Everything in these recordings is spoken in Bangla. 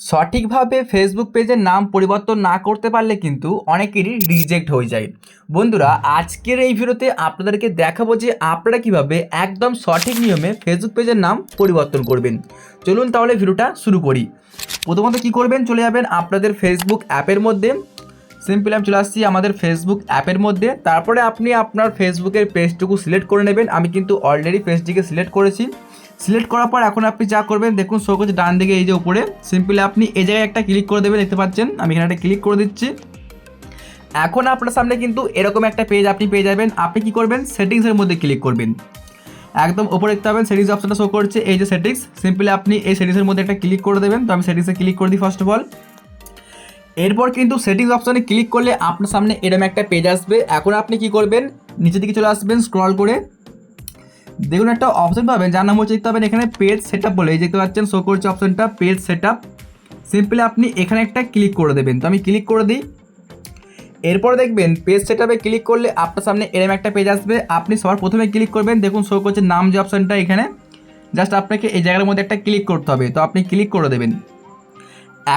সঠিকভাবে ফেসবুক পেজের নাম পরিবর্তন না করতে পারলে কিন্তু অনেকেরই রিজেক্ট হয়ে যায়। বন্ধুরা, আজকের এই ভিডিওতে আপনাদেরকে দেখাবো যে আপনারা কীভাবে একদম সঠিক নিয়মে ফেসবুক পেজের নাম পরিবর্তন করবেন। চলুন তাহলে ভিডিওটা শুরু করি। প্রথমত কি করবেন? চলে যাবেন আপনাদের ফেসবুক অ্যাপের মধ্যে। সিম্পলি আমি চলে আসছি আমাদের ফেসবুক অ্যাপের মধ্যে। তারপরে আপনি আপনার ফেসবুকের পেজটুকু সিলেক্ট করে নেবেন। আমি কিন্তু অলরেডি পেজটিকে সিলেক্ট করেছি। সিলেক্ট করার পর এখন আপনি যা করবেন, দেখুন শো করছে ডান দিকে এই যে উপরে। সিম্পলি আপনি এই জায়গায় একটা ক্লিক করে দেবেন, দেখতে পাচ্ছেন? আমি এখানে একটা ক্লিক করে দিচ্ছি। এখন আপনার সামনে কিন্তু এরকম একটা পেজ আপনি পেয়ে যাবেন। আপনি কি করবেন? সেটিংসের মধ্যে ক্লিক করবেন। একদম ওপরে দেখতে পাবেন সেটিংস অপশনটা শো করছে। এই যে সেটিংস সিম্পলি আপনি এই সেটিংসের মধ্যে একটা ক্লিক করে দেবেন। তো আমি সেটিংসে ক্লিক করে দিই ফার্স্ট অফ অল এরপর কিন্তু সেটিংস অপশনে ক্লিক করলে আপনার সামনে এরকম একটা পেজ আসবে। এখন আপনি কি করবেন? নিচের দিকে চলে আসবেন স্ক্রল করে। দেখুন একটা অপশন পাবেন, যার নাম হচ্ছে দেখতে পাবেন এখানে পেজ সেট আপ বলে, এই দেখতে পাচ্ছেন শো করছে অপশনটা পেজ সেট আপ সিম্পলি আপনি এখানে একটা ক্লিক করে দেবেন। তো আমি ক্লিক করে দিই। এরপর দেখবেন পেজ সেট আপে ক্লিক করলে আপনার সামনে এরম একটা পেজ আসবে। আপনি সবার প্রথমে ক্লিক করবেন, দেখুন শো করছে নাম যে অপশনটা এখানে। জাস্ট আপনাকে এই জায়গার মধ্যে একটা ক্লিক করতে হবে। তো আপনি ক্লিক করে দেবেন।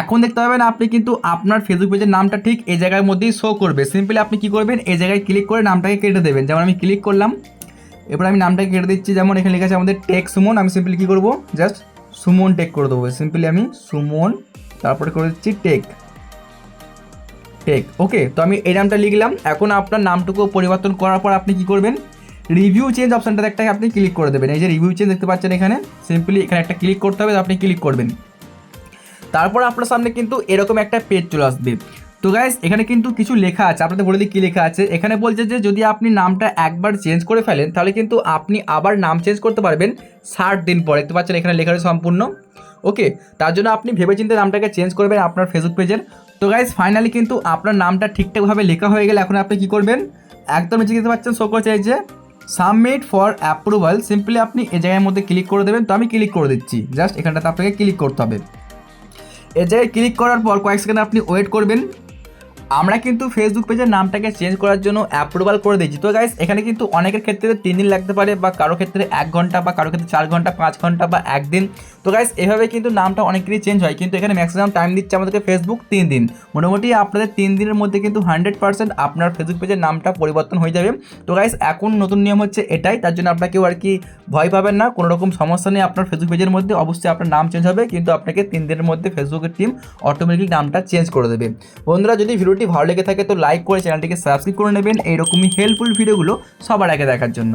এখন দেখতে পাবেন আপনি কিন্তু আপনার ফেসবুক পেজের নামটা ঠিক এই জায়গার মধ্যেই শো করবে। সিম্পলি আপনি কি করবেন, এই জায়গায় ক্লিক করে নামটাকে কেটে দেবেন। যেমন আমি ক্লিক করলাম। এবার আমি নামটাকে কেটে দিচ্ছি। যেমন এখানে লেখা আছে আমাদের টেক সুমন। আমি সিম্পলি কী করব? জাস্ট সুমন টেক করে দেবো। সিম্পলি আমি সুমন, তারপরে করে দিচ্ছি টেক। টেক ওকে তো আমি এই নামটা লিখলাম। এখন আপনার নামটুকু পরিবর্তন করার পর আপনি কি করবেন? রিভিউ চেঞ্জ অপশানটাতে একটা আপনি ক্লিক করে দেবেন। এই যে রিভিউ চেঞ্জ দেখতে পাচ্ছেন এখানে সিম্পলি এখানে একটা ক্লিক করতে হবে, আপনি ক্লিক করবেন। তারপর আপনার সামনে কিন্তু এরকম একটা পেজ চলে আসবে। তো গাইস এখানে কিন্তু কিছু লেখা আছে। আপনাদের বলে দিই কী লেখা আছে। এখানে বলছে যে, যদি আপনি নামটা একবার চেঞ্জ করে ফেলেন, তাহলে কিন্তু আপনি আবার নাম চেঞ্জ করতে পারবেন ষাট দিন পরে। দেখতে পাচ্ছেন এখানে লেখা আছে সম্পূর্ণ। ওকে তার জন্য আপনি ভেবেচিন্তে নামটাকে চেঞ্জ করবেন আপনার ফেসবুক পেজের তো গাইস ফাইনালি কিন্তু আপনার নামটা ঠিকঠাকভাবে লেখা হয়ে গেলে এখন আপনি কী করবেন? একদম নিচে দেখতে পাচ্ছেন শো করছে যে সাবমিট ফর অ্যাপ্রুভাল সিম্পলি আপনি এই জায়গার মধ্যে ক্লিক করে দেবেন। তো আমি ক্লিক করে দিচ্ছি। জাস্ট এখানটাতে আপনাকে ক্লিক করতে হবে। এ জায়গায় ক্লিক করার পর কয়েক সেকেন্ড আপনি ওয়েট করবেন। আমরা কিন্তু ফেসবুক পেজের নামটাকে চেঞ্জ করার জন্য অ্যাপ্রুভাল করে দিয়েছি। তো গাইস এখানে কিন্তু অনেকের ক্ষেত্রে তিন দিন লাগতে পারে বা কারও ক্ষেত্রে এক ঘণ্টা বা কারও ক্ষেত্রে চার ঘণ্টা, পাঁচ ঘণ্টা বা একদিন। তো গাইস এভাবে কিন্তু নামটা অনেকেরই চেঞ্জ হয়। কিন্তু এখানে ম্যাক্সিমাম টাইম দিচ্ছে আমাদেরকে ফেসবুক তিন দিন। মোটামুটি আপনাদের তিন দিনের মধ্যে কিন্তু হান্ড্রেড পার্সেন্ট আপনার ফেসবুক পেজের নামটা পরিবর্তন হয়ে যাবে। তো গাইস এখন নতুন নিয়ম হচ্ছে এটাই। তার জন্য আপনাকে আর কি ভয় পাবেন না। কোনো রকম সমস্যা নেই আপনার ফেসবুক পেজের মধ্যে। অবশ্যই আপনার নাম চেঞ্জ হবে। কিন্তু আপনাকে তিন দিনের মধ্যে ফেসবুকের টিম অটোমেটিক নামটা চেঞ্জ করে দেবে। বন্ধুরা, যদি ভিডিওটি ভালো লেগে থাকে তো লাইক করে চ্যানেলটিকে সাবস্ক্রাইব করে নেবেন। এইরকমই হেল্পফুল ভিডিওগুলো সবার আগে দেখার জন্য।